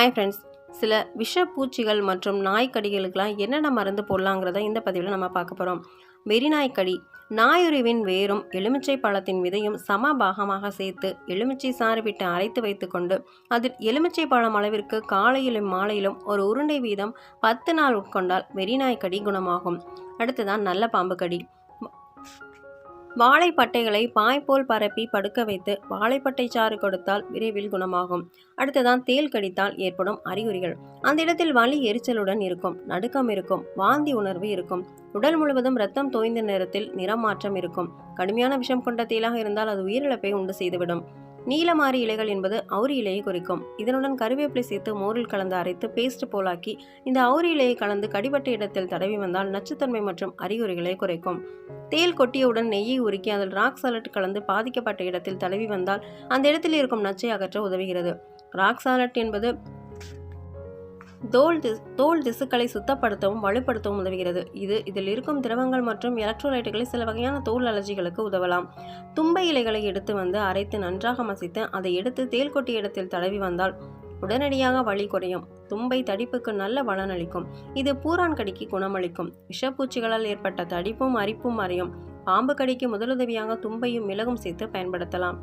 Hi friends சில விஷப்பூச்சிகள் மற்றும் நாய்க்கடிகளுக்கெல்லாம் என்னென்ன மருந்து போடலாங்கிறத இந்த பதிவில் நம்ம பார்க்க போகிறோம் வெறிநாய்க்கடி நாயுருவின் வேரும் எலுமிச்சை பழத்தின் விதையும் சம பாகமாக சேர்த்து எலுமிச்சை சாறு விட்டு அரைத்து வைத்துக்கொண்டு அதில் எலுமிச்சை பழம் அளவிற்கு காலையிலும் மாலையிலும் ஒரு உருண்டை வீதம் பத்து நாள் உட்கொண்டால் வெறிநாய்க்கடி குணமாகும். அடுத்ததான் நல்ல பாம்பு கடி. வாழைப்பட்டைகளை பாய் போல் பரப்பி படுக்க வைத்து வாழைப்பட்டை சாறு கொடுத்தால் விரைவில் குணமாகும். அடுத்ததான் தேல் கடித்தால் ஏற்படும் அறிகுறிகள். அந்த இடத்தில் வலி எரிச்சலுடன் இருக்கும் நடுக்கம் இருக்கும் வாந்தி உணர்வு இருக்கும். உடல் முழுவதும் ரத்தம் தோய்ந்த நேரத்தில் நிறம் மாற்றம் இருக்கும். கடுமையான விஷம் கொண்ட தேலாக இருந்தால் அது உயிரிழப்பை உண்டு செய்துவிடும். நீலமாரி இலைகள் என்பது அவுரி இலையை குறிக்கும். இதனுடன் கருவேப்பிலை சேர்த்து மோரில் கலந்து அரைத்து பேஸ்ட் போலாக்கி இந்த அவுரி இலையை கலந்து கடிபட்ட இடத்தில் தடவி வந்தால் நச்சுத்தன்மை மற்றும் அறிகுறிகளை குறைக்கும். தேல் கொட்டியவுடன் நெய்யை உருக்கி அதில் ராக் சாலட் கலந்து பாதிக்கப்பட்ட இடத்தில் தடவி வந்தால் அந்த இடத்தில் இருக்கும் நச்சை அகற்ற உதவுகிறது. ராக் சாலட் என்பது தோல் திஸ் தோல் திசுக்களை சுத்தப்படுத்தவும் வலுப்படுத்தவும் உதவுகிறது. இது இதில் இருக்கும் திரவங்கள் மற்றும் எலக்ட்ரோலைட்டுகளை சில வகையான தோல் அலர்ஜிகளுக்கு உதவலாம். தும்பை இலைகளை எடுத்து வந்து அரைத்து நன்றாக மசித்து அதை எடுத்து தேல் கொட்டிய இடத்தில் தடவி வந்தால் உடனடியாக வலி குறையும். தும்பை தடிப்புக்கு நல்ல பலனளிக்கும் இது பூரான் கடிக்கு குணமளிக்கும். விஷப்பூச்சிகளால் ஏற்பட்ட தடிப்பும் அரிப்பும் மறையும் பாம்பு கடிக்கு முதலுதவியாக தும்பையும் மிளகும் சேர்த்து பயன்படுத்தலாம்.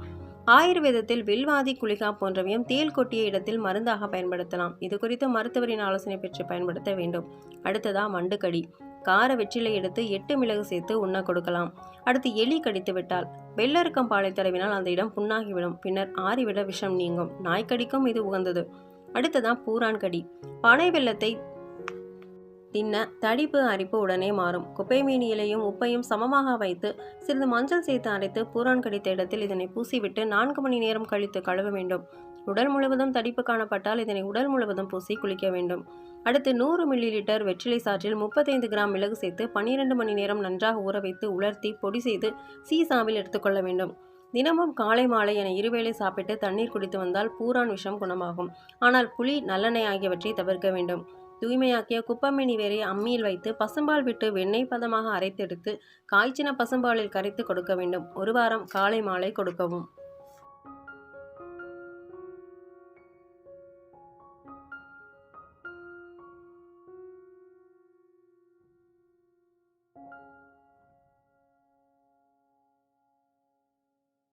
ஆயுர்வேதத்தில் வில்வாதி குளிகா போன்றவையும் தேல் கொட்டிய இடத்தில் மருந்தாக பயன்படுத்தலாம். இது குறித்து மருத்துவரின் ஆலோசனை பெற்று பயன்படுத்த வேண்டும். அடுத்ததா மண்டுக்கடி. கார வெற்றிலை எடுத்து எட்டு மிளகு சேர்த்து உண்ண கொடுக்கலாம். அடுத்து எலி கடித்து விட்டால் வெள்ளருக்கம் பாலை தடவினால் அந்த இடம் புண்ணாகிவிடும். பின்னர் ஆறிவிட விஷம் நீங்கும். நாய்க்கடிக்கும் இது உகந்தது. அடுத்ததான் பூரான் கடி. பனை வெள்ளத்தை தின்ன தடிப்பு அரிப்பு உடனே மாறும். குப்பை இலையும் உப்பையும் சமமாக வைத்து சிறிது மஞ்சள் சேர்த்து அரைத்து பூரான் கடித்த இடத்தில் இதனை பூசிவிட்டு நான்கு மணி நேரம் கழித்து கழுவ வேண்டும். உடல் முழுவதும் தடிப்பு காணப்பட்டால் இதனை உடல் முழுவதும் பூசி குளிக்க வேண்டும். அடுத்து நூறு மில்லி லிட்டர் வெற்றிலை சாற்றில் முப்பத்தைந்து கிராம் மிளகு சேர்த்து பன்னிரண்டு மணி நேரம் நன்றாக ஊற வைத்து உலர்த்தி பொடி செய்து சீசாவில் எடுத்துக்கொள்ள வேண்டும். தினமும் காலை மாலை என இருவேளை சாப்பிட்டு தண்ணீர் குடித்து வந்தால் பூரான் விஷம் குணமாகும். ஆனால் புளி நல்லெண்ணெய் ஆகியவற்றை தவிர்க்க வேண்டும். தூய்மையாக்கிய குப்பமேனி வேரை அம்மியில் வைத்து பசும்பால் விட்டு வெண்ணெய் பதமாக அரைத்தெடுத்து காய்ச்சின பசும்பாலில் கரைத்து கொடுக்க வேண்டும். ஒரு வாரம் காலை மாலை கொடுக்கவும்.